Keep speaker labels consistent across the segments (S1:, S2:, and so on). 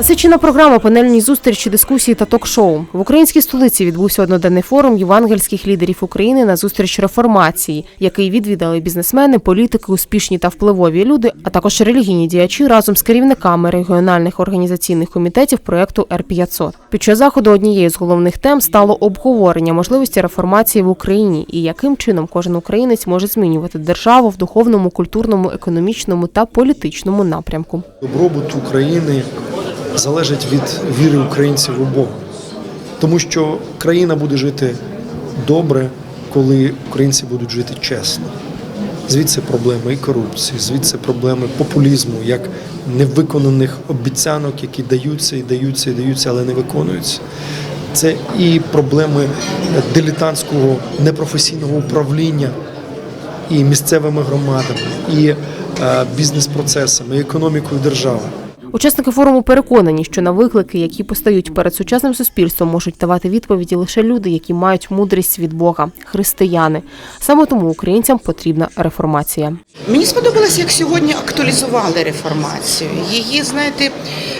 S1: Насичена програма, панельні зустрічі, дискусії та ток-шоу. В українській столиці відбувся одноденний форум євангельських лідерів України на зустріч реформації, який відвідали бізнесмени, політики, успішні та впливові люди, а також релігійні діячі разом з керівниками регіональних організаційних комітетів проекту Р 500 Під час заходу однією з головних тем стало обговорення можливості реформації в Україні і яким чином кожен українець може змінювати державу в духовному, культурному, економічному та політичному напрямку.
S2: Добробут України залежить від віри українців у Бога. Тому що країна буде жити добре, коли українці будуть жити чесно. Звідси проблеми і корупції, звідси проблеми популізму, як невиконаних обіцянок, які даються і даються і даються, але не виконуються. Це і проблеми дилетантського непрофесійного управління і місцевими громадами, і е, бізнес-процесами, і економікою держави.
S1: Учасники форуму переконані, що на виклики, які постають перед сучасним суспільством, можуть давати відповіді лише люди, які мають мудрість від Бога, християни. Саме тому українцям потрібна реформація.
S3: Мені сподобалось, як сьогодні актуалізували реформацію. Її, знаєте,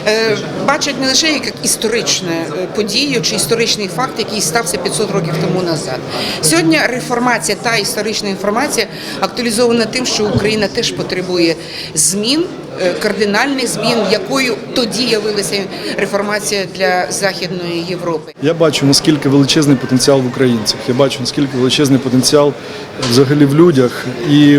S3: е, бачать не лише як історичну е, подію чи історичний факт, який стався 500 років тому назад. Сьогодні реформація, та історична інформація актуалізована тим, що Україна теж потребує змін. Е, Кардинальних змін, якою тоді явилася реформація для Західної Європи.
S4: Я бачу, наскільки величезний потенціал в українцях. Я бачу, наскільки величезний потенціал взагалі в людях. І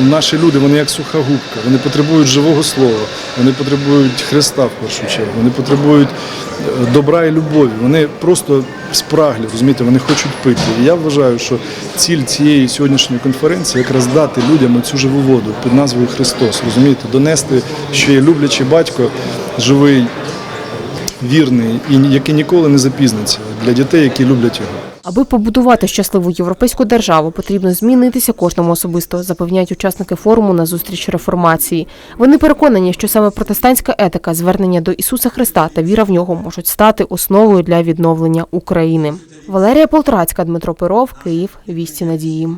S4: наші люди, вони як суха губка. Вони потребують живого слова, вони потребують Христа в першу чергу, вони потребують е, добра і любові. Вони просто спраглі, розумієте, вони хочуть пити. І я вважаю, що ціль цієї сьогоднішньої конференції якраз дати людям цю живу воду під назвою Христос. Розумієте, донести, що є люблячий батько, живий вірний і який ніколи не запізниться для дітей, які люблять його.
S1: Аби побудувати щасливу європейську державу, потрібно змінитися кожному особисто, запевняють учасники форуму на зустріч реформації. Вони переконані, що саме протестантська етика, звернення до Ісуса Христа та віра в нього можуть стати основою для відновлення України. Валерія Полтрацька, Дмитро Перов, Київ, Вісті Надії.